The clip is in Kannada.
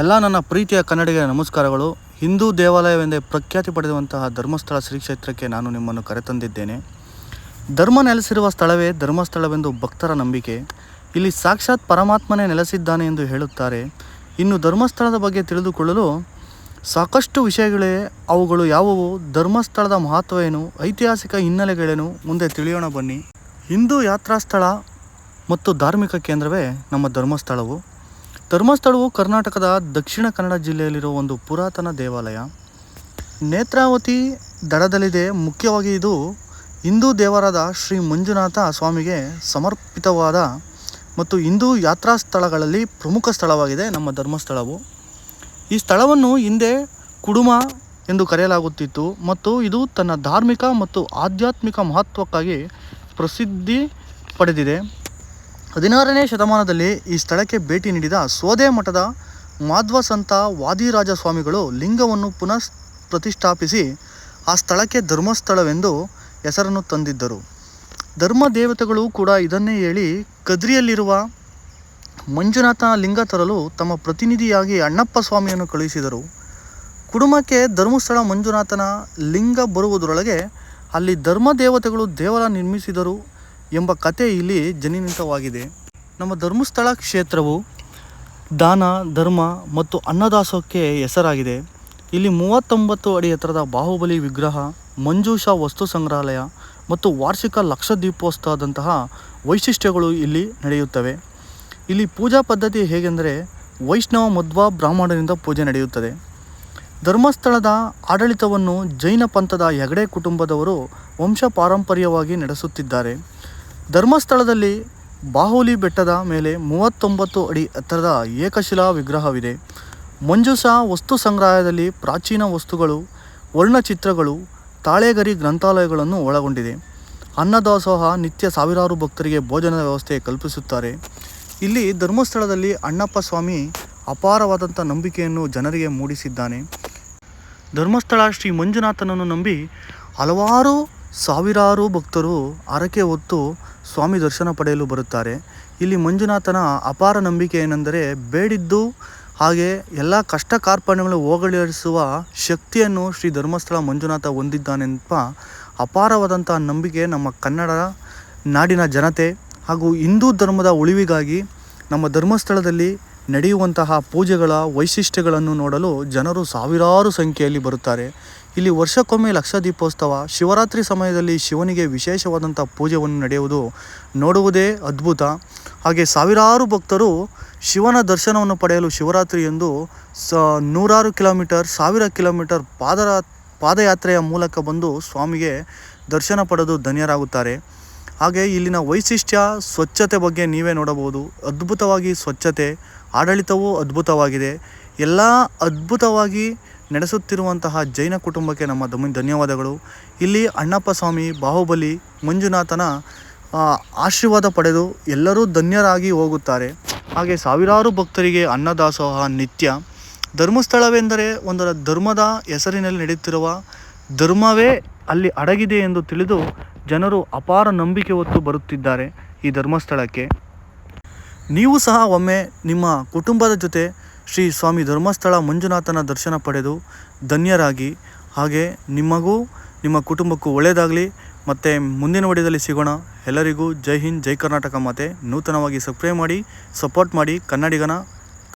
ಎಲ್ಲ ನನ್ನ ಪ್ರೀತಿಯ ಕನ್ನಡಿಗರ ನಮಸ್ಕಾರಗಳು. ಹಿಂದೂ ದೇವಾಲಯವೆಂದೇ ಪ್ರಖ್ಯಾತಿ ಪಡೆದಂತಹ ಧರ್ಮಸ್ಥಳ ಶ್ರೀ ಕ್ಷೇತ್ರಕ್ಕೆ ನಾನು ನಿಮ್ಮನ್ನು ಕರೆತಂದಿದ್ದೇನೆ. ಧರ್ಮ ನೆಲೆಸಿರುವ ಸ್ಥಳವೇ ಧರ್ಮಸ್ಥಳವೆಂದು ಭಕ್ತರ ನಂಬಿಕೆ. ಇಲ್ಲಿ ಸಾಕ್ಷಾತ್ ಪರಮಾತ್ಮನೇ ನೆಲೆಸಿದ್ದಾನೆ ಎಂದು ಹೇಳುತ್ತಾರೆ. ಇನ್ನು ಧರ್ಮಸ್ಥಳದ ಬಗ್ಗೆ ತಿಳಿದುಕೊಳ್ಳಲು ಸಾಕಷ್ಟು ವಿಷಯಗಳೇ ಅವುಗಳು ಯಾವುವು? ಧರ್ಮಸ್ಥಳದ ಮಹತ್ವ ಏನು ಐತಿಹಾಸಿಕ ಹಿನ್ನೆಲೆಗಳೇನು? ಮುಂದೆ ತಿಳಿಯೋಣ ಬನ್ನಿ. ಹಿಂದೂ ಯಾತ್ರಾ ಸ್ಥಳ ಮತ್ತು ಧಾರ್ಮಿಕ ಕೇಂದ್ರವೇ ನಮ್ಮ ಧರ್ಮಸ್ಥಳವು. ಧರ್ಮಸ್ಥಳವು ಕರ್ನಾಟಕದ ದಕ್ಷಿಣ ಕನ್ನಡ ಜಿಲ್ಲೆಯಲ್ಲಿರುವ ಒಂದು ಪುರಾತನ ದೇವಾಲಯ. ನೇತ್ರಾವತಿ ದಡದಲ್ಲಿದೆ. ಮುಖ್ಯವಾಗಿ ಇದು ಹಿಂದೂ ದೇವರಾದ ಶ್ರೀ ಮಂಜುನಾಥ ಸ್ವಾಮಿಗೆ ಸಮರ್ಪಿತವಾದ ಮತ್ತು ಹಿಂದೂ ಯಾತ್ರಾ ಸ್ಥಳಗಳಲ್ಲಿ ಪ್ರಮುಖ ಸ್ಥಳವಾಗಿದೆ ನಮ್ಮ ಧರ್ಮಸ್ಥಳವು. ಈ ಸ್ಥಳವನ್ನು ಹಿಂದೆ ಕುಡುಮ ಎಂದು ಕರೆಯಲಾಗುತ್ತಿತ್ತು ಮತ್ತು ಇದು ತನ್ನ ಧಾರ್ಮಿಕ ಮತ್ತು ಆಧ್ಯಾತ್ಮಿಕ ಮಹತ್ವಕ್ಕಾಗಿ ಪ್ರಸಿದ್ಧಿ ಪಡೆದಿದೆ. ಹದಿನಾರನೇ ಶತಮಾನದಲ್ಲಿ ಈ ಸ್ಥಳಕ್ಕೆ ಭೇಟಿ ನೀಡಿದ ಸೋದೆ ಮಠದ ಮಾಧ್ವ ಸಂತ ವಾದಿರಾಜ ಸ್ವಾಮಿಗಳು ಲಿಂಗವನ್ನು ಪುನಃ ಪ್ರತಿಷ್ಠಾಪಿಸಿ ಆ ಸ್ಥಳಕ್ಕೆ ಧರ್ಮಸ್ಥಳವೆಂದು ಹೆಸರನ್ನು ತಂದಿದ್ದರು. ಧರ್ಮ ದೇವತೆಗಳು ಕೂಡ ಇದನ್ನೇ ಹೇಳಿ ಕದ್ರಿಯಲ್ಲಿರುವ ಮಂಜುನಾಥ ಲಿಂಗ ತರಲು ತಮ್ಮ ಪ್ರತಿನಿಧಿಯಾಗಿ ಅಣ್ಣಪ್ಪ ಸ್ವಾಮಿಯನ್ನು ಕಳುಹಿಸಿದರು. ಕುಟುಂಬಕ್ಕೆ ಧರ್ಮಸ್ಥಳ ಮಂಜುನಾಥನ ಲಿಂಗ ಬರುವುದರೊಳಗೆ ಅಲ್ಲಿ ಧರ್ಮ ದೇವತೆಗಳು ದೇವರ ನಿರ್ಮಿಸಿದರು. ಎಂಬ ಕತೆ ಇಲ್ಲಿ ಜನಿನಿತವಾಗಿದೆ. ನಮ್ಮ ಧರ್ಮಸ್ಥಳ ಕ್ಷೇತ್ರವು ದಾನ, ಧರ್ಮ ಮತ್ತು ಅನ್ನದಾಸೋಹಕ್ಕೆ ಹೆಸರಾಗಿದೆ. ಇಲ್ಲಿ ಮೂವತ್ತೊಂಬತ್ತು ಅಡಿ ಎತ್ತರದ ಬಾಹುಬಲಿ ವಿಗ್ರಹ, ಮಂಜೂಷಾ ವಸ್ತು ಸಂಗ್ರಹಾಲಯ ಮತ್ತು ವಾರ್ಷಿಕ ಲಕ್ಷ ದೀಪೋತ್ಸವದಂತಹ ವೈಶಿಷ್ಟ್ಯಗಳು ಇಲ್ಲಿ ನಡೆಯುತ್ತವೆ. ಇಲ್ಲಿ ಪೂಜಾ ಪದ್ಧತಿ ಹೇಗೆಂದರೆ ವೈಷ್ಣವ ಮಧ್ವ ಬ್ರಾಹ್ಮಣರಿಂದ ಪೂಜೆ ನಡೆಯುತ್ತದೆ. ಧರ್ಮಸ್ಥಳದ ಆಡಳಿತವನ್ನು ಜೈನ ಪಂಥದ ಹೆಗಡೆ ಕುಟುಂಬದವರು ವಂಶ ಪಾರಂಪರ್ಯವಾಗಿ ನಡೆಸುತ್ತಿದ್ದಾರೆ. ಧರ್ಮಸ್ಥಳದಲ್ಲಿ ಬಾಹುಲಿ ಬೆಟ್ಟದ ಮೇಲೆ ಮೂವತ್ತೊಂಬತ್ತು ಅಡಿ ಎತ್ತರದ ಏಕಶಿಲಾ ವಿಗ್ರಹವಿದೆ. ಮಂಜುಷಾ ವಸ್ತು ಸಂಗ್ರಹಾಲಯದಲ್ಲಿ ಪ್ರಾಚೀನ ವಸ್ತುಗಳು, ವರ್ಣಚಿತ್ರಗಳು, ತಾಳೆಗರಿ ಗ್ರಂಥಾಲಯಗಳನ್ನು ಒಳಗೊಂಡಿದೆ. ಅನ್ನದಾಸೋಹ ನಿತ್ಯ ಸಾವಿರಾರು ಭಕ್ತರಿಗೆ ಭೋಜನದ ವ್ಯವಸ್ಥೆ ಕಲ್ಪಿಸುತ್ತಾರೆ. ಇಲ್ಲಿ ಧರ್ಮಸ್ಥಳದಲ್ಲಿ ಅಣ್ಣಪ್ಪ ಸ್ವಾಮಿ ಅಪಾರವಾದಂಥ ನಂಬಿಕೆಯನ್ನು ಜನರಿಗೆ ಮೂಡಿಸಿದ್ದಾನೆ. ಧರ್ಮಸ್ಥಳ ಶ್ರೀ ಮಂಜುನಾಥನನ್ನು ನಂಬಿ ಹಲವಾರು ಸಾವಿರಾರು ಭಕ್ತರು ಹರಕೆ ಹೊತ್ತು ಸ್ವಾಮಿ ದರ್ಶನ ಪಡೆಯಲು ಬರುತ್ತಾರೆ. ಇಲ್ಲಿ ಮಂಜುನಾಥನ ಅಪಾರ ನಂಬಿಕೆ ಏನೆಂದರೆ ಬೇಡಿದ್ದು ಹಾಗೆ ಎಲ್ಲ ಕಷ್ಟ ಕಾರ್ಪಣ್ಯಗಳು ಹೋಗಲಿಸುವ ಶಕ್ತಿಯನ್ನು ಶ್ರೀ ಧರ್ಮಸ್ಥಳ ಮಂಜುನಾಥ ಹೊಂದಿದ್ದಾನೆಂಬ ಅಪಾರವಾದಂಥ ನಂಬಿಕೆ ನಮ್ಮ ಕನ್ನಡ ನಾಡಿನ ಜನತೆ ಹಾಗೂ ಹಿಂದೂ ಧರ್ಮದ ಉಳಿವಿಗಾಗಿ ನಮ್ಮ ಧರ್ಮಸ್ಥಳದಲ್ಲಿ ನಡೆಯುವಂತಹ ಪೂಜೆಗಳ ವೈಶಿಷ್ಟ್ಯಗಳನ್ನು ನೋಡಲು ಜನರು ಸಾವಿರಾರು ಸಂಖ್ಯೆಯಲ್ಲಿ ಬರುತ್ತಾರೆ. ಇಲ್ಲಿ ವರ್ಷಕ್ಕೊಮ್ಮೆ ಲಕ್ಷ ದೀಪೋತ್ಸವ ಶಿವರಾತ್ರಿ ಸಮಯದಲ್ಲಿ ಶಿವನಿಗೆ ವಿಶೇಷವಾದಂಥ ಪೂಜೆಯನ್ನು ನಡೆಯುವುದು ನೋಡುವುದೇ ಅದ್ಭುತ. ಹಾಗೆ ಸಾವಿರಾರು ಭಕ್ತರು ಶಿವನ ದರ್ಶನವನ್ನು ಪಡೆಯಲು ಶಿವರಾತ್ರಿ ಎಂದು ಸ, ನೂರಾರು ಕಿಲೋಮೀಟರ್, ಸಾವಿರ ಕಿಲೋಮೀಟರ್ ಪಾದರ, ಪಾದಯಾತ್ರೆಯ ಮೂಲಕ ಬಂದು ಸ್ವಾಮಿಗೆ ದರ್ಶನ ಪಡೆದು ಧನ್ಯರಾಗುತ್ತಾರೆ. ಹಾಗೆ ಇಲ್ಲಿನ ವೈಶಿಷ್ಟ್ಯ ಸ್ವಚ್ಛತೆ ಬಗ್ಗೆ ನೀವೇ ನೋಡಬಹುದು. ಅದ್ಭುತವಾಗಿ ಸ್ವಚ್ಛತೆ, ಆಡಳಿತವೂ ಅದ್ಭುತವಾಗಿದೆ. ಎಲ್ಲ ಅದ್ಭುತವಾಗಿ ನಡೆಸುತ್ತಿರುವಂತಹ ಜೈನ ಕುಟುಂಬಕ್ಕೆ ನಮ್ಮ ದಮ, ಧನ್ಯವಾದಗಳು. ಇಲ್ಲಿ ಅಣ್ಣಪ್ಪ ಸ್ವಾಮಿ ಬಾಹುಬಲಿ, ಮಂಜುನಾಥನ ಆಶೀರ್ವಾದ ಪಡೆದು ಎಲ್ಲರೂ ಧನ್ಯರಾಗಿ ಹೋಗುತ್ತಾರೆ. ಹಾಗೆ ಸಾವಿರಾರು ಭಕ್ತರಿಗೆ ಅನ್ನದಾಸೋಹ ನಿತ್ಯ. ಧರ್ಮಸ್ಥಳವೆಂದರೆ ಒಂದರ ಧರ್ಮದ ಹೆಸರಿನಲ್ಲಿ ನಡೆಯುತ್ತಿರುವ ಧರ್ಮವೇ ಅಲ್ಲಿ ಅಡಗಿದೆ ಎಂದು ತಿಳಿದು ಜನರು ಅಪಾರ ನಂಬಿಕೆ ಹೊತ್ತು ಬರುತ್ತಿದ್ದಾರೆ ಈ ಧರ್ಮಸ್ಥಳಕ್ಕೆ. ನೀವು ಸಹ ಒಮ್ಮೆ ನಿಮ್ಮ ಕುಟುಂಬದ ಜೊತೆ ಶ್ರೀ ಸ್ವಾಮಿ ಧರ್ಮಸ್ಥಳ ಮಂಜುನಾಥನ ದರ್ಶನ ಪಡೆದು ಧನ್ಯರಾಗಿ. ಹಾಗೆ ನಿಮಗೂ, ನಿಮ್ಮ ಕುಟುಂಬಕ್ಕೂ ಒಳ್ಳೆಯದಾಗಲಿ. ಮತ್ತು ಮುಂದಿನ ವಡೆಯಲ್ಲಿ ಸಿಗೋಣ. ಎಲ್ಲರಿಗೂ ಜೈ ಹಿಂದ್, ಜೈ ಕರ್ನಾಟಕ ಮಾತೆ. ನೂತನವಾಗಿ ಸಬ್ಸ್ಕ್ರೈಬ್ ಮಾಡಿ, ಸಪೋರ್ಟ್ ಮಾಡಿ ಕನ್ನಡಿಗನ.